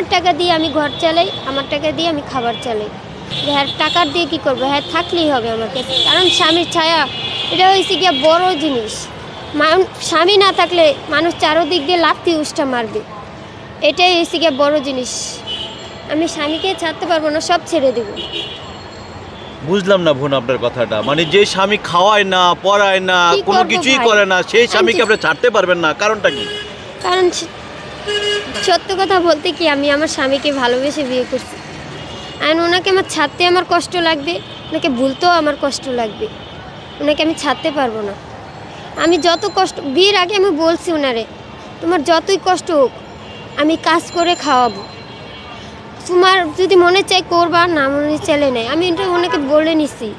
আমার টাকা দিয়ে আমি ঘর চালাই আমার টাকা দিয়ে আমি খাবার চালাই। হ্যাঁ টাকার দিয়ে কি করব? হ্যাঁ থাকলেই হবে আমাকে। কারণ স্বামীর ছায়া এটা হয়েছে গিয়ে বড় জিনিস। স্বামী না থাকলে মানুষ চারোদিক দিয়ে লাথি উষ্টা মারবে। এটাই হয়েছে গিয়ে বড় জিনিস। আমি স্বামীকে ছাড়তে পারব না সব ছেড়ে দেবো। বুঝলাম না বোন আপনার কথাটা। মানে যে স্বামী খাওয়ায় না পড়ায় না কোনো কিছুই করে না সেই স্বামীকে আপনি ছাড়তে পারবেন না কারণটা কি? কারণ সত্য কথা বলতে কি আমি আমার স্বামীকে ভালোবেসে বিয়ে করছি। আর ওনাকে আমার ছাড়তে আমার কষ্ট লাগবে, ওনাকে ভুলতেও আমার কষ্ট লাগবে। ওনাকে আমি ছাড়তে পারব না। আমি যত কষ্ট, বিয়ের আগে আমি বলছি ওনারে, তোমার যতই কষ্ট হোক, আমি কাজ করে খাওয়াবো। তোমার যদি মনে চাই করবা, না মনে চাইলে নেই। আমি এটা ওনাকে বলে নিছি।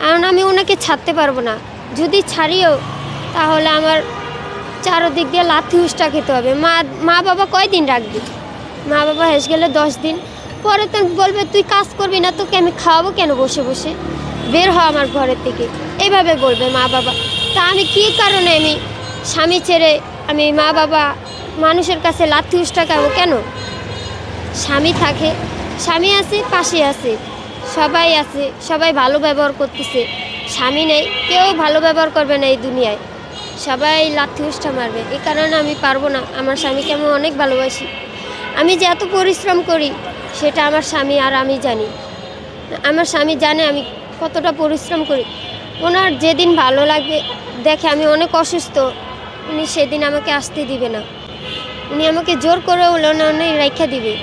কারণ আমি ওনাকে ছাড়তে পারব না। যদি ছাড়িও, তাহলে আমার চারোদিক দিয়ে লাথি উষ্টা খেতে হবে। মা মা বাবা কয়দিন রাখবি? মা বাবা হেস গেলে দশ দিন। পরে তো বলবে, তুই কাজ করবি না, তোকে আমি খাওয়াবো কেন বসে বসে? বের হ আমার ঘরের থেকে এইভাবে বলবে মা বাবা। তা আমি কী কারণে আমি স্বামী ছেড়ে আমি মা বাবা মানুষের কাছে লাথি উষ্টা খাব কেন? স্বামী থাকে, স্বামী আছে, পাশে আছে, সবাই আছে, সবাই ভালো ব্যবহার করতেছে। স্বামী নেই, কেউ ভালো ব্যবহার করবে না এই দুনিয়ায়। সবাই লাথি উষ্ঠা মারবে। এই কারণে আমি পারব না। আমার স্বামীকে আমি অনেক ভালোবাসি। আমি যে এত পরিশ্রম করি, সেটা আমার স্বামী আর আমি জানি। আমার স্বামী জানে আমি কতটা পরিশ্রম করি। ওনার যেদিন ভালো লাগবে, দেখে আমি অনেক অসুস্থ। উনি সেদিন আমাকে আসতে দিবে না। উনি আমাকে জোর করে হলেও না উনি রেখে দিবে।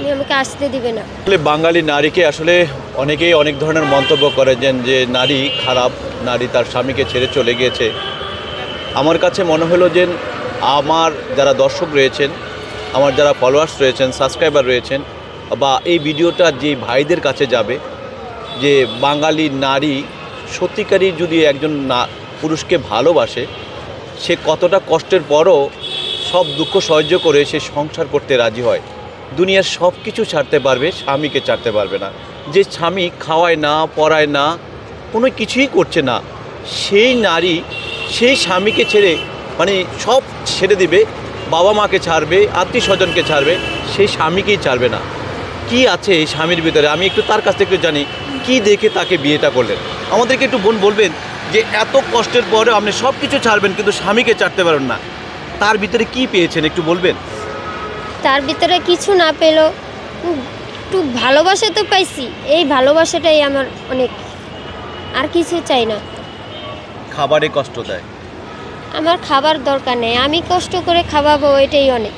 উনি আমাকে আসতে দিবে না। আসলে বাঙালি নারীকে আসলে অনেকেই অনেক ধরনের মন্তব্য করেছেন যে, নারী খারাপ, নারী তার স্বামীকে ছেড়ে চলে গিয়েছে। আমার কাছে মনে হলো যে আমার যারা দর্শক রয়েছেন, আমার যারা ফলোয়ার্স রয়েছেন সাবস্ক্রাইবার রয়েছেন, বা এই ভিডিওটা যে ভাইদের কাছে যাবে, যে বাঙালি নারী সত্যিকারই যদি একজন না, পুরুষকে ভালোবাসে, সে কতটা কষ্টের পরও সব দুঃখ সহ্য করে সে সংসার করতে রাজি হয়। দুনিয়ার সব কিছু ছাড়তে পারবে, স্বামীকে ছাড়তে পারবে না। যে স্বামী খাওয়ায় না, পড়ায় না, কোনো কিছুই করছে না, সেই নারী সেই স্বামীকে ছেড়ে মানে সব ছেড়ে দিবে বাবা মাকে ছাড়বে আত্মীয় স্বজনকে ছাড়বে সেই স্বামীকেই ছাড়বে না। কি আছে এই স্বামীর ভিতরে? আমি একটু তার কাছ থেকে জানি কি দেখে তাকে বিয়েটা করলেন? আমাদেরকে একটু বোন বলবেন যে এত কষ্টের পরে আপনি সব কিছু ছাড়বেন কিন্তু স্বামীকে ছাড়তে পারেন না। তার ভিতরে কি পেয়েছেন একটু বলবেন? তার ভিতরে কিছু না উম, একটু ভালোবাসা তো পাইছি। এই ভালোবাসাটাই আমার অনেক। আর কিছু চাই না। খাবারে কষ্ট দেয়? আমার খাবার দরকার নেই। আমি কষ্ট করে খাওয়াবো এটাই অনেক।